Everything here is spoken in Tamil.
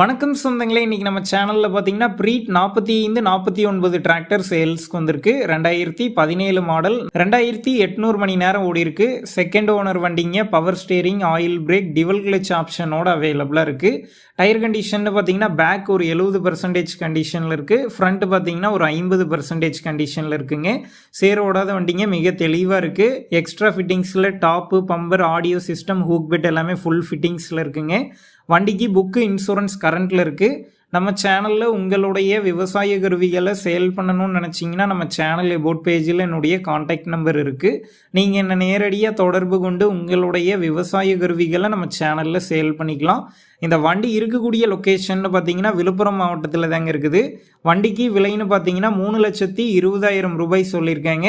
வணக்கம் சொந்தங்களே இன்றைக்கி நம்ம சேனலில் பார்த்தீங்கன்னா ப்ரீட் நாற்பத்தி ஐந்து நாற்பத்தி ஒன்பது டிராக்டர் சேல்ஸ்க்கு வந்திருக்கு. ரெண்டாயிரத்தி பதினேழு மாடல் ரெண்டாயிரத்தி எட்நூறு மணி நேரம் ஓடி இருக்கு. செகண்ட் ஓனர் வண்டிங்க power steering oil brake டிவல் clutch ஆப்ஷனோட அவைலபிளாக இருக்குது டயர் கண்டிஷன் பார்த்தீங்கன்னா பேக் ஒரு எழுபது பர்சன்டேஜ் கண்டிஷனில் இருக்குது ஃப்ரண்ட் பார்த்தீங்கன்னா ஒரு ஐம்பது பர்சன்டேஜ் கண்டிஷனில் இருக்குங்க. சேரோடாத வண்டிங்க மிக தெளிவாக இருக்குது extra ஃபிட்டிங்ஸில் top bumper audio system hook bed எல்லாமே ஃபுல் ஃபிட்டிங்ஸில் இருக்குங்க. வண்டிக்கு புக்கு இன்சூரன்ஸ் கரண்ட்டில் இருக்குது நம்ம சேனலில் உங்களுடைய விவசாய கருவிகளை சேல் பண்ணணும்னு நினச்சிங்கன்னா நம்ம சேனல் எபோட் பேஜில் என்னுடைய காண்டாக்ட் நம்பர் இருக்குது நீங்கள் என்னை நேரடியாக தொடர்பு கொண்டு உங்களுடைய விவசாய கருவிகளை நம்ம சேனலில் சேல் பண்ணிக்கலாம். இந்த வண்டி இருக்கக்கூடிய லொக்கேஷன் பார்த்தீங்கன்னா விழுப்புரம் மாவட்டத்தில் தாங்க இருக்குது. வண்டிக்கு விலைன்னு பார்த்தீங்கன்னா மூணு லட்சத்தி இருபதாயிரம் ரூபாய் சொல்லியிருக்காங்க.